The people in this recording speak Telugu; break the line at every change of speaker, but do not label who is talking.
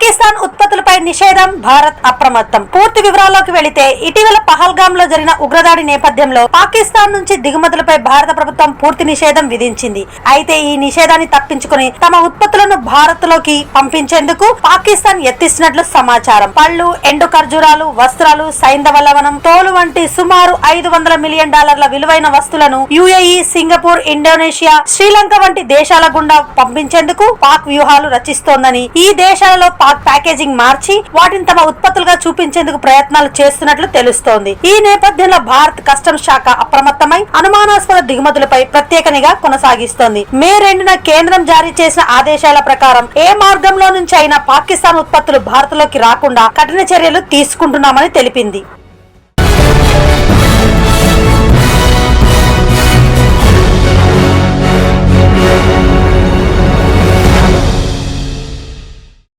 పాకిస్తాన్ ఉత్పత్తులపై నిషేధం భారత్ అప్రమత్తం. పూర్తి వివరాల్లోకి వెళితే ఇటీవల పహల్గామ్లో జరిగిన ఉగ్రదాడి నేపథ్యంలో పాకిస్తాన్ నుంచి దిగుమతులపై భారత ప్రభుత్వం పూర్తి నిషేధం విధించింది. అయితే ఈ నిషేధాన్ని తప్పించుకుని తమ ఉత్పత్తులను భారత్లోకి పంపించేందుకు పాకిస్తాన్ యత్నిస్తున్నట్లు సమాచారం. పళ్ళు ఎండు ఖర్జూరాలు వస్త్రాలు సైంధవలవనం తోలు వంటి సుమారు ఐదు వందల మిలియన్ డాలర్ల విలువైన వస్తువులను యుఏఈ సింగపూర్ ఇండోనేషియా శ్రీలంక వంటి దేశాల గుండా పంపించేందుకు పాక్ వ్యూహాలు రచిస్తోందని ఈ దేశాలలో పాక్ ప్యాకేజింగ్ మార్చి వాటిని తమ ఉత్పత్తులుగా చూపించేందుకు ప్రయత్నాలు చేస్తున్నట్లు తెలుస్తోంది. ఈ నేపథ్యంలో భారత్ కస్టమ్స్ శాఖ అప్రమత్తమై అనుమానాస్పద దిగుమతులపై ప్రత్యేక నిఘా కొనసాగిస్తోంది. మే రెండున కేంద్రం జారీ చేసిన ఆదేశాల ప్రకారం ఏ మార్గంలో నుంచి అయినా పాకిస్తాన్ ఉత్పత్తులు భారత్లోకి రాకుండా కఠిన చర్యలు తీసుకుంటున్నామని తెలిపింది.